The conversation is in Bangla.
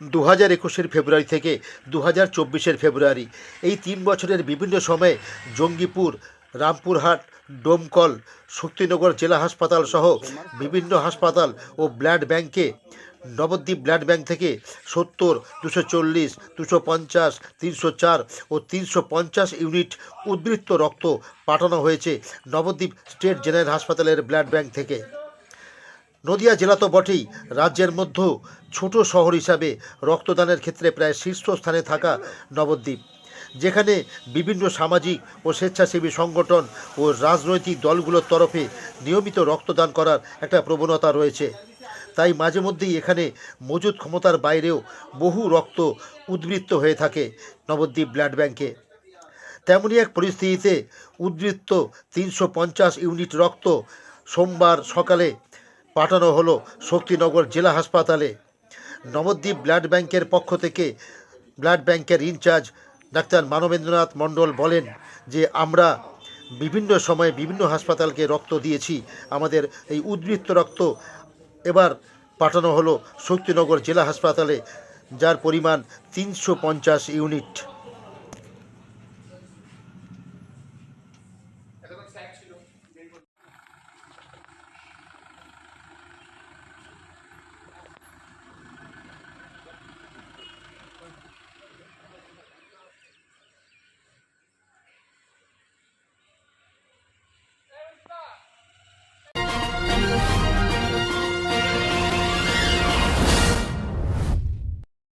দু হাজার একুশের ফেব্রুয়ারি থেকে দু হাজার চব্বিশের ফেব্রুয়ারি। এই তিন বছরের বিভিন্ন সময়ে জঙ্গিপুর, রামপুরহাট, ডোমকল, শক্তিনগর জেলা হাসপাতাল সহ বিভিন্ন হাসপাতাল ও ব্লাড ব্যাংকে, নবদ্বীপ ব্লাড ব্যাংক থেকে সত্তর, দুশো চল্লিশ, দুশো পঞ্চাশ, তিনশো চার ও তিনশো পঞ্চাশ ইউনিট উদ্বৃত্ত রক্ত পাঠানো হয়েছে নবদ্বীপ স্টেট জেনারেল হাসপাতালের ব্লাড ব্যাংক থেকে। নদিয়া জেলা তো বটেই। রাজ্যের মধ্যেও ছোট শহর হিসাবে রক্তদানের ক্ষেত্রে প্রায় শীর্ষস্থানে থাকা নবদ্বীপ। যেখানে বিভিন্ন সামাজিক ও স্বেচ্ছাসেবী সংগঠন ও রাজনৈতিক দলগুলোর তরফে নিয়মিত রক্তদান করার একটা প্রবণতা রয়েছে। তাই মাঝে মধ্যেই এখানে মজুদ ক্ষমতার বাইরেও বহু রক্ত উদ্বৃত্ত হয়ে থাকে নবদ্বীপ ব্লাড ব্যাংকে। তেমনই এক পরিস্থিতিতে উদ্বৃত্ত তিনশো পঞ্চাশ ইউনিট রক্ত সোমবার সকালে পাঠানো হলো শক্তিনগর জেলা হাসপাতালে। নবদ্বীপ ব্লাড ব্যাংকের পক্ষ থেকে ব্লাড ব্যাংকের ইনচার্জ ডাক্তার মানবেন্দ্রনাথ মণ্ডল বলেন যে, আমরা বিভিন্ন সময়ে বিভিন্ন হাসপাতালকে রক্ত দিয়েছি। আমাদের এই উদ্বৃত্ত রক্ত এবার পাঠানো হলো শক্তিনগর জেলা হাসপাতালে, যার পরিমাণ তিনশো পঞ্চাশ ইউনিট।